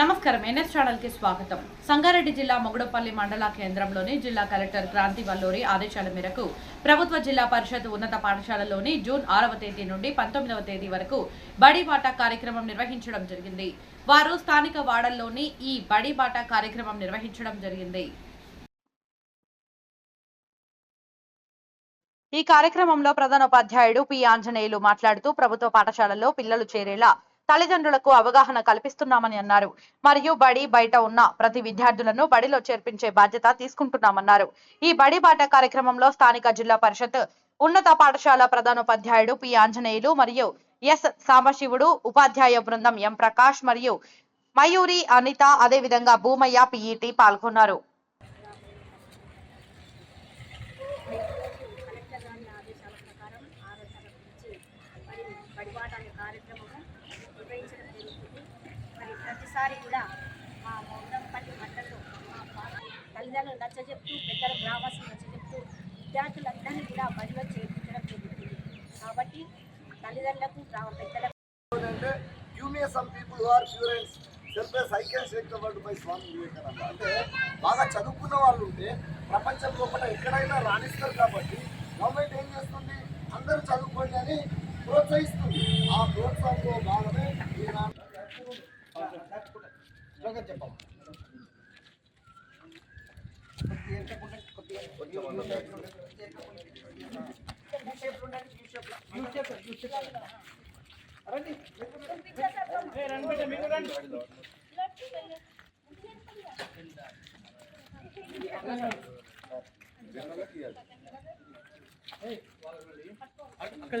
నమస్కారం. ఎన్ఎస్ ఛానల్కి స్వాగతం. సంగారెడ్డి జిల్లా మొగుడపల్లి మండల కేంద్రంలోని జిల్లా కలెక్టర్ క్రాంతి వల్లూరి ఆదేశాల మేరకు ప్రభుత్వ జిల్లా పరిషత్ ఉన్నత పాఠశాలలోని జూన్ ఆరవ తేదీ నుండి పంతొమ్మిదవ తేదీ వరకు బడిబాటా కార్యక్రమం నిర్వహించడం జరిగింది. వారు స్థానిక వాడల్లోని ఈ బడిబాటా కార్యక్రమం నిర్వహించడం జరిగింది. ఈ కార్యక్రమంలో ప్రధానోపాధ్యాయుడు పి ఆంజనేయులు మాట్లాడుతూ ప్రభుత్వ పాఠశాలలో పిల్లలు చేరేలా తల్లిదండ్రులకు అవగాహన కల్పిస్తున్నామని అన్నారు. మరియు బడి బయట ఉన్న ప్రతి విద్యార్థులను బడిలో చేర్పించే బాధ్యత తీసుకుంటున్నామన్నారు. ఈ బడి బాట కార్యక్రమంలో స్థానిక జిల్లా పరిషత్ ఉన్నత పాఠశాల ప్రధానోపాధ్యాయుడు పి. ఆంజనేయులు మరియు ఎస్. సాంబశివుడు ఉపాధ్యాయ బృందం ఎం. ప్రకాష్ మరియు మయూరి అనిత అదేవిధంగా భూమయ్య పిఈటి పాల్గొన్నారు కలెక్టర్ గారి ఆదేశాల ప్రకారం ఆరో తరగతి నుంచి మరి బడిబాట అనే కార్యక్రమము నిర్వహించడం జరుగుతుంది మరి కూడా మా మౌనంపల్లి మండలంలో మా తల్లిదండ్రులు తల్లిదండ్రులు నచ్చజెప్తూ పెద్దల గ్రామస్తులు నచ్చజెప్తూ విద్యార్థులందరినీ కూడా బడిలో చేర్పించడం జరుగుతుంది. కాబట్టి తల్లిదండ్రులకు గ్రామ పెద్దలకు అంటే give me some people who are purents Swami Vivekananda అంటే బాగా చదువుకున్న వాళ్ళు ఉంటే ప్రపంచం లోపల ఎక్కడైనా రాణిస్తారు కాబట్టి గవర్నమెంట్ ఏం చేస్తుంది? అందరూ చదువుకోండి అని ప్రోత్సహిస్తుంది. ఆ ప్రోత్సాహంలో భాగమే త్వరగా చెప్పాం రండి రండి మీకు రండి అక్కడ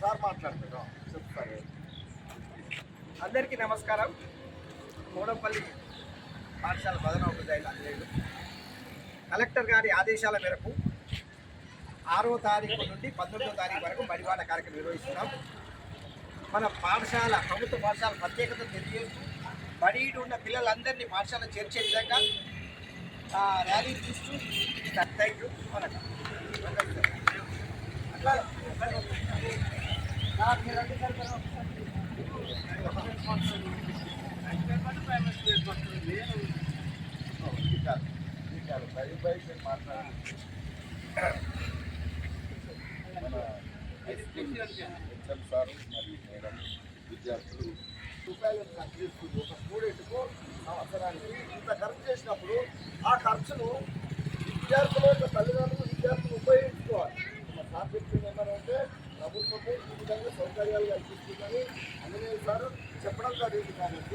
సార్ మాట్లాడుతున్నాం. చెప్తారు. అందరికీ నమస్కారం. మూడంపల్లి పాఠశాల బదనోపాధ్యాయులు అందలేదు కలెక్టర్ గారి ఆదేశాల మేరకు ఆరో తారీఖు నుండి పంతొమ్మిదో తారీఖు వరకు మడివాడ కార్యక్రమం నిర్వహిస్తున్నాం. మన పాఠశాల ప్రభుత్వ పాఠశాల ప్రత్యేకత తెలియజేస్తూ బడిడు ఉన్న పిల్లలందరినీ పాఠశాల చేర్చే విధంగా ఆ, ర్యాలీ చూస్తూ థ్యాంక్ యూ. మనకు అట్లా హెచ్ఎం సార్ మరియు మేడం విద్యార్థులు రూపాయలు ఖర్చు చేస్తుంది ఒక స్టూడెంట్కు సంవత్సరానికి ఇంత ఖర్చు చేసినప్పుడు ఆ ఖర్చును విద్యార్థుల యొక్క తల్లిదండ్రులు విద్యార్థులు ఉపయోగించుకోవాలి. మన సార్ చెప్పింది ఏమనంటే ప్రభుత్వము విధంగా సౌకర్యాలు కల్పిస్తుందని అందుకే సార్ చెప్పడం జరిగింది. కాబట్టి